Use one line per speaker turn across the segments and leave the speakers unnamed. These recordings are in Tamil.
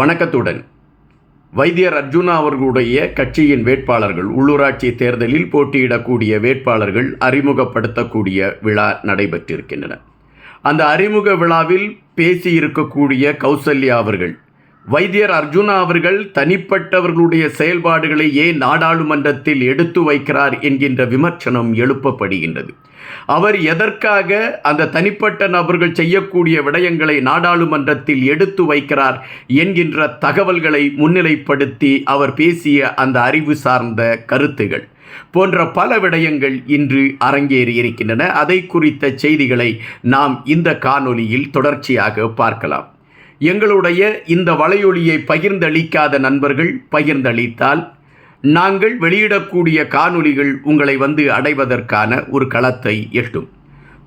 வணக்கத்துடன். வைத்தியர் அர்ஜுனா அவர்களுடைய கட்சியின் வேட்பாளர்கள் உள்ளூராட்சி தேர்தலில் போட்டியிடக்கூடிய வேட்பாளர்கள் அறிமுகப்படுத்தக்கூடிய விழா நடைபெற்றிருக்கின்றன. அந்த அறிமுக விழாவில் பேசியிருக்கக்கூடிய கௌசல்யா அவர்கள் வைத்தியர் அர்ஜுனா அவர்கள் தனிப்பட்டவர்களுடைய செயல்பாடுகளை ஏன் நாடாளுமன்றத்தில் எடுத்து வைக்கிறார் என்கின்ற விமர்சனம் எழுப்பப்படுகின்றது. அவர் எதற்காக அந்த தனிப்பட்ட நபர்கள் செய்யக்கூடிய விடயங்களை நாடாளுமன்றத்தில் எடுத்து வைக்கிறார் என்கின்ற தகவல்களை முன்னிலைப்படுத்தி அவர் பேசிய அந்த அறிவு சார்ந்த கருத்துகள் போன்ற பல விடயங்கள் இன்று அரங்கேறி இருக்கின்றன. அதை குறித்த செய்திகளை நாம் இந்த காணொலியில் தொடர்ச்சியாக பார்க்கலாம். எங்களுடைய இந்த வலையொலியை பகிர்ந்தளிக்காத நண்பர்கள் பகிர்ந்தளித்தால் நாங்கள் வெளியிடக்கூடிய காணொளிகள் உங்களை வந்து அடைவதற்கான ஒரு களத்தை எட்டும்.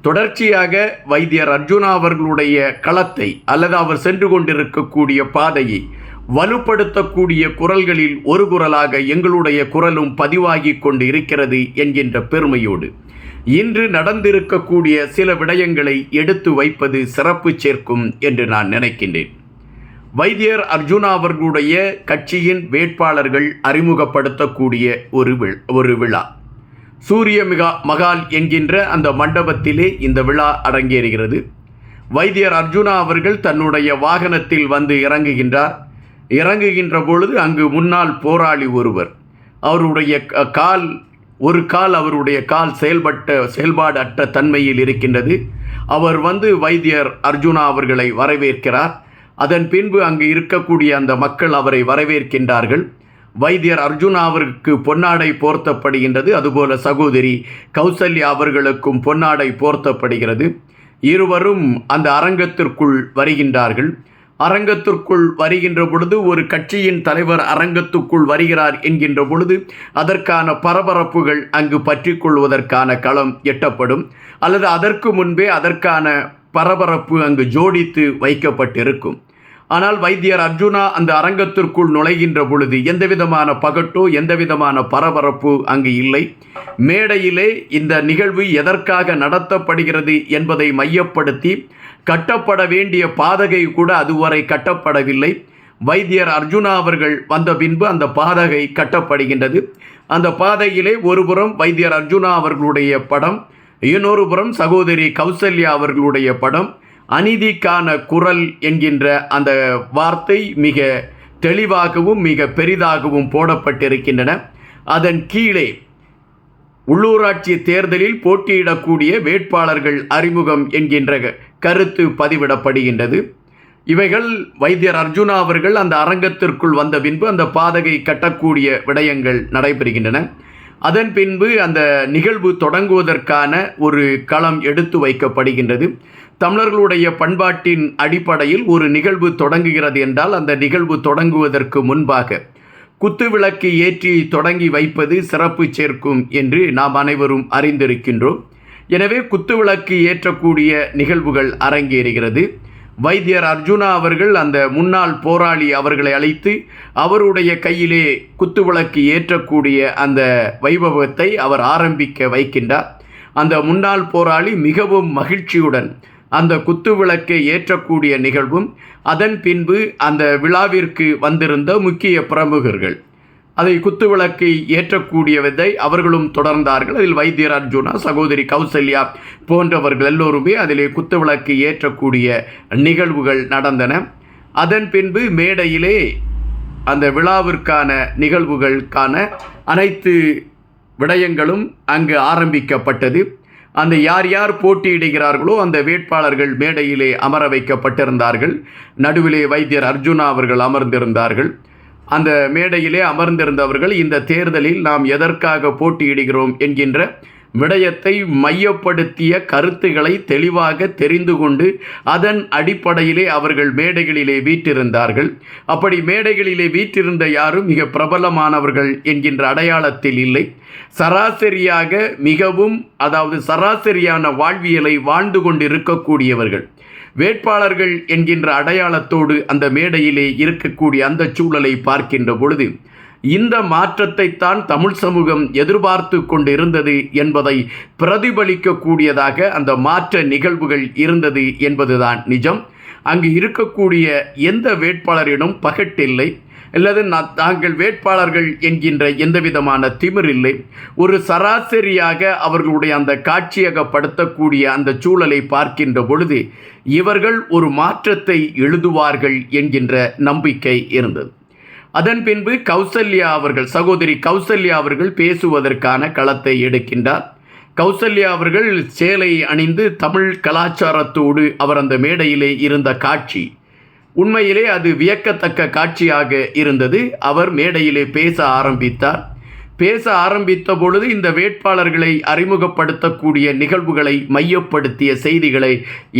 தொடர்ச்சியாக வைத்தியர் அர்ஜுனா அவர்களுடைய களத்தை அல்லது அவர் சென்று கொண்டிருக்கக்கூடிய பாதையை வலுப்படுத்தக்கூடிய குரல்களில் ஒரு குரலாக எங்களுடைய குரலும் பதிவாகி கொண்டு இருக்கிறது என்கின்ற பெருமையோடு இன்று நடந்திருக்கக்கூடிய சில விடயங்களை எடுத்து வைப்பது சிறப்பு சேர்க்கும் என்று நான் நினைக்கின்றேன். வைத்தியர் அர்ஜுனா அவர்களுடைய கட்சியின் வேட்பாளர்கள் அறிமுகப்படுத்தக்கூடிய ஒரு ஒரு விழா. சூரிய மிகா மகால் என்கின்ற அந்த மண்டபத்திலே இந்த விழா அரங்கேறுகிறது. வைத்தியர் அர்ஜுனா அவர்கள் தன்னுடைய வாகனத்தில் வந்து இறங்குகின்றார். இறங்குகின்ற பொழுது அங்கு முன்னாள் போராளி ஒருவர் அவருடைய கால் ஒரு கால் அவருடைய கால் செயல்பட்ட செயல்பாடு அற்ற தன்மையில் இருக்கின்றது. அவர் வந்து வைத்தியர் அர்ஜுனா அவர்களை வரவேற்கிறார். அதன் பின்பு அங்கு இருக்கக்கூடிய அந்த மக்கள் அவரை வரவேற்கின்றார்கள். வைத்தியர் அர்ஜுனா அவருக்கு பொன்னாடை போர்த்தப்படுகின்றது. அதுபோல சகோதரி கௌசல்யா அவர்களுக்கும் பொன்னாடை போர்த்தப்படுகிறது. இருவரும் அந்த அரங்கத்திற்குள் வருகின்றார்கள். அரங்கத்திற்குள் வருகின்ற பொழுது ஒரு கட்சியின் தலைவர் அரங்கத்துக்குள் வருகிறார் என்கின்ற பொழுது அதற்கான பரபரப்புகள் அங்கு பற்றிக்கொள்வதற்கான களம் எட்டப்படும். அல்லது அதற்கு முன்பே அதற்கான பரபரப்பு அங்கு ஜோடித்து வைக்கப்பட்டிருக்கும். ஆனால் வைத்தியர் அர்ஜுனா அந்த அரங்கத்திற்குள் நுழைகின்ற பொழுது எந்தவிதமான பகட்டோ எந்தவிதமான பரபரப்பு அங்கு இல்லை. மேடையிலே இந்த நிகழ்வு எதற்காக நடத்தப்படுகிறது என்பதை மையப்படுத்தி கட்டப்பட வேண்டிய பாதகை கூட அதுவரை கட்டப்படவில்லை. வைத்தியர் அர்ஜுனா அவர்கள் வந்த பின்பு அந்த பாதகை கட்டப்படுகின்றது. அந்த பாதையிலே ஒருபுறம் வைத்தியர் அர்ஜுனா அவர்களுடைய படம் இன்னொரு புறம் சகோதரி கௌசல்யா அவர்களுடைய படம் அநீதிக்கான குரல் என்கின்ற அந்த வார்த்தை மிக தெளிவாகவும் மிக பெரிதாகவும் போடப்பட்டிருக்கின்றன. அதன் கீழே உள்ளூராட்சி தேர்தலில் போட்டியிடக்கூடிய வேட்பாளர்கள் அறிமுகம் என்கின்ற கருத்து பதிவிடப்படுகின்றது. இவைகள் வைத்தியர் அர்ஜுனா அவர்கள் அந்த அரங்கத்திற்குள் வந்த பின்பு அந்த பாதகை கட்டக்கூடிய விடயங்கள் நடைபெறுகின்றன. அதன் பின்பு அந்த நிகழ்வு தொடங்குவதற்கான ஒரு களம் எடுத்து வைக்கப்படுகின்றது. தமிழர்களுடைய பண்பாட்டின் அடிப்படையில் ஒரு நிகழ்வு தொடங்குகிறது என்றால் அந்த நிகழ்வு தொடங்குவதற்கு முன்பாக குத்துவிளக்கு ஏற்றி தொடங்கி வைப்பது சிறப்பு சேர்க்கும் என்று நாம் அனைவரும் அறிந்திருக்கின்றோம். எனவே குத்துவிளக்கு ஏற்றக்கூடிய நிகழ்வுகள் அரங்கேறுகிறது. வைத்தியர் அர்ஜுனா அவர்கள் அந்த முன்னாள் போராளி அவர்களை அழைத்து அவருடைய கையிலே குத்துவிளக்கு ஏற்றக்கூடிய அந்த வைபவத்தை அவர் ஆரம்பிக்க வைக்கின்றார். அந்த முன்னாள் போராளி மிகவும் மகிழ்ச்சியுடன் அந்த குத்து விளக்கை ஏற்றக்கூடிய நிகழ்வும் அதன் பின்பு அந்த விழாவிற்கு வந்திருந்த முக்கிய பிரமுகர்கள். அதை குத்து விளக்கை ஏற்றக்கூடிய விதை அவர்களும் தொடர்ந்தார்கள். அதில் வைத்தியர் அர்ஜுனா சகோதரி கௌசல்யா போன்றவர்கள் எல்லோருமே அதிலே குத்துவிளக்கு ஏற்றக்கூடிய நிகழ்வுகள் நடந்தன. அதன் பின்பு மேடையிலே அந்த விழாவிற்கான நிகழ்வுகளுக்கான அனைத்து விடயங்களும் அங்கு ஆரம்பிக்கப்பட்டது. அந்த யார் யார் போட்டியிடுகிறார்களோ அந்த வேட்பாளர்கள் மேடையிலே அமர வைக்கப்பட்டிருந்தார்கள். நடுவிலே வைத்தியர் அர்ஜுனா அவர்கள் அமர்ந்திருந்தார்கள். அந்த மேடையிலே அமர்ந்திருந்தவர்கள் இந்த தேர்தலில் நாம் எதற்காக போட்டியிடுகிறோம் என்கின்ற விடயத்தை மையப்படுத்திய கருத்துக்களை தெளிவாக தெரிந்து கொண்டு அதன் அடிப்படையிலே அவர்கள் மேடைகளிலே வீற்றிருந்தார்கள். அப்படி மேடைகளிலே வீற்றிருந்த யாரும் மிக பிரபலமானவர்கள் என்கின்ற அடையாளத்தில் இல்லை. சராசரியாக மிகவும் அதாவது சராசரியான வாழ்வியலை வாழ்ந்து கொண்டிருக்கக்கூடியவர்கள். வேட்பாளர்கள் என்கின்ற அடையாளத்தோடு அந்த மேடையிலே இருக்கக்கூடிய அந்த சூழலை பார்க்கின்ற பொழுது இந்த மாற்றத்தை தான் தமிழ் சமூகம் எதிர்பார்த்து கொண்டிருந்தது என்பதை பிரதிபலிக்கக்கூடியதாக அந்த மாற்ற நிகழ்வுகள் இருந்தது என்பதுதான் நிஜம். அங்கு இருக்கக்கூடிய எந்த வேட்பாளரிடம் பகட்டில்லை. அல்லது நா- தாங்கள் வேட்பாளர்கள் என்கின்ற எந்தவிதமான திமிர் இல்லை ஒரு சராசரியாக அவர்களுடைய அந்த காட்சியகப்படுத்தக்கூடிய அந்த சூழலை பார்க்கின்ற பொழுது இவர்கள் ஒரு மாற்றத்தை எழுதுவார்கள் என்கின்ற நம்பிக்கை இருந்தது. அதன் பின்பு கௌசல்யா அவர்கள் சகோதரி கௌசல்யா அவர்கள் பேசுவதற்கான களத்தை எடுக்கின்றார். கௌசல்யா அவர்கள் சேலை அணிந்து தமிழ் கலாச்சாரத்தோடு அவர் அந்த மேடையிலே இருந்த காட்சி. உண்மையிலே அது வியக்கத்தக்க காட்சியாக இருந்தது. அவர் மேடையிலே பேச ஆரம்பித்தார். பேச ஆரம்பித்த பொழுது இந்த வேட்பாளர்களை அறிமுகப்படுத்தக்கூடிய நிகழ்வுகளை மையப்படுத்திய செய்திகளை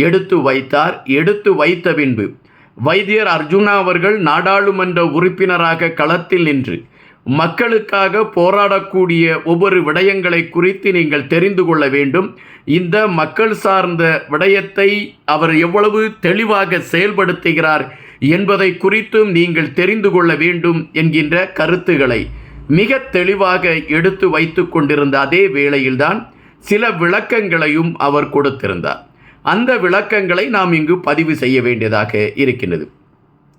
எடுத்து வைத்தார். எடுத்து வைத்த பின்பு வைத்தியர் அர்ஜுனா அவர்கள் நாடாளுமன்ற உறுப்பினராக களத்தில் நின்று மக்களுக்காக போராடக்கூடிய ஒவ்வொரு விடயங்களை குறித்து நீங்கள் தெரிந்து கொள்ள வேண்டும். இந்த மக்கள் சார்ந்த விடயத்தை அவர் எவ்வளவு தெளிவாக செயல்படுத்துகிறார் என்பதை குறித்தும் நீங்கள் தெரிந்து கொள்ள வேண்டும் என்கின்ற கருத்துக்களை மிக தெளிவாக எடுத்து வைத்து கொண்டிருந்த அதே வேளையில்தான் சில விளக்கங்களையும் அவர் கொடுத்திருந்தார். அந்த விளக்கங்களை நாம் இங்கு பதிவு செய்ய வேண்டியதாக இருக்கின்றது.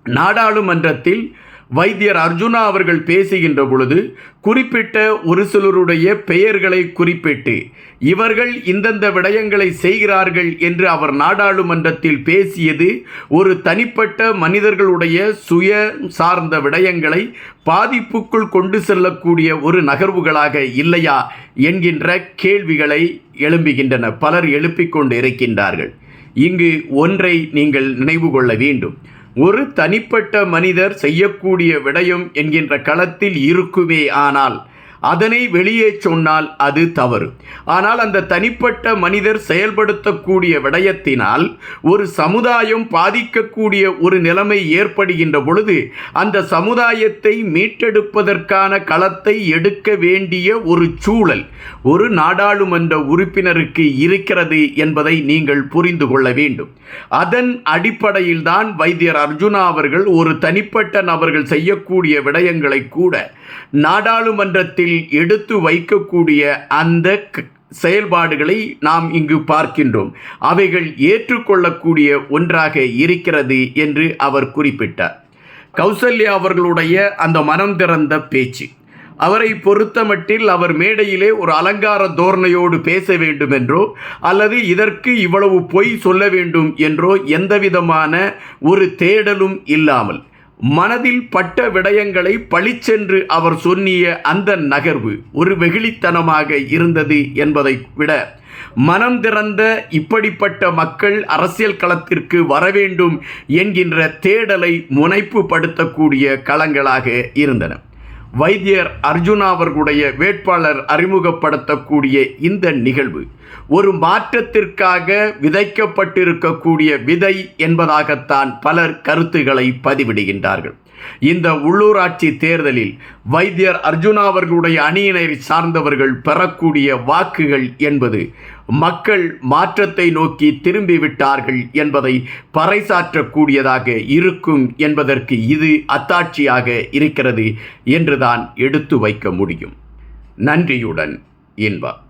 நாடாளுமன்றத்தில் வைத்தியர் அர்ஜுனா அவர்கள் பேசுகின்ற பொழுது குறிப்பிட்ட ஒரு சிலருடைய பெயர்களை குறிப்பிட்டு இவர்கள் இந்தந்த விடயங்களை செய்கிறார்கள் என்று அவர் நாடாளுமன்றத்தில் பேசியது ஒரு தனிப்பட்ட மனிதர்களுடைய சுய சார்ந்த விடயங்களை பாதிப்புக்குள் கொண்டு செல்லக்கூடிய ஒரு நகர்வுகளாக இல்லையா என்கின்ற கேள்விகளை எழும்புகின்றன. பலர் எழுப்பிக் கொண்டு இருக்கின்றார்கள் இங்கு ஒன்றை நீங்கள் நினைவு கொள்ள வேண்டும். ஒரு தனிப்பட்ட மனிதர் செய்யக்கூடிய விடயம் என்கின்ற களத்தில் இருக்குமே ஆனால் அதனை வெளியே சொன்னால் அது தவறு. ஆனால் அந்த தனிப்பட்ட மனிதர் செயல்படுத்தக்கூடிய விடயத்தினால் ஒரு சமுதாயம் பாதிக்கக்கூடிய ஒரு நிலைமை ஏற்படுகின்ற பொழுது அந்த சமுதாயத்தை மீட்டெடுப்பதற்கான களத்தை எடுக்க வேண்டிய ஒரு சூழல் ஒரு நாடாளுமன்ற உறுப்பினருக்கு இருக்கிறது என்பதை நீங்கள் புரிந்து கொள்ள வேண்டும். அதன் அடிப்படையில்தான் வைத்தியர் அர்ஜுனா அவர்கள் ஒரு தனிப்பட்ட நபர்கள் செய்யக்கூடிய விடயங்களை கூட நாடாளுமன்றத்தில் எடுத்து வைக்கக்கூடிய அந்த செயல்பாடுகளை நாம் இங்கு பார்க்கின்றோம். அவைகள் ஏற்றுக்கொள்ளக்கூடிய ஒன்றாக இருக்கிறது என்று அவர் குறிப்பிட்டார். கௌசல்யா அவர்களுடைய அந்த மனம் திறந்த பேச்சு. அவரை பொறுத்தமட்டில் அவர் மேடையிலே ஒரு அலங்கார தோரணையோடு பேச வேண்டும் என்றோ அல்லது இதற்கு இவ்வளவு பொய் சொல்ல வேண்டும் என்றோ எந்தவிதமான ஒரு தேடலும் இல்லாமல் மனதில் பட்ட விடயங்களை பளிச்சென்று அவர் சொன்னிய அந்த நகர்வு ஒரு வெகுளித்தனமாக இருந்தது என்பதை விட மனம் திறந்த இப்படிப்பட்ட மக்கள் அரசியல் களத்திற்கு வரவேண்டும் என்கின்ற தேடலை முனைப்புப்படுத்தக்கூடிய களங்களாக இருந்தன. வைத்தியர் அர்ஜுனா அவர்களுடைய வேட்பாளர் அறிமுகப்படுத்தக்கூடிய இந்த நிகழ்வு ஒரு மாற்றத்திற்காக விதைக்கப்பட்டிருக்கக்கூடிய விதை என்பதாகத்தான் பலர் கருத்துக்களை பதிவிடுகின்றார்கள். இந்த உள்ளூராட்சி தேர்தலில் வைத்தியர் அர்ஜுனா அவர்களுடைய அணியினை சார்ந்தவர்கள் பெறக்கூடிய வாக்குகள் என்பது மக்கள் மாற்றத்தை நோக்கி திரும்பிவிட்டார்கள் என்பதை பறைசாற்றக்கூடியதாக இருக்கும் என்பதற்கு இது அத்தாட்சியாக இருக்கிறது என்றுதான் எடுத்து வைக்க முடியும். நன்றியுடன் இன்பா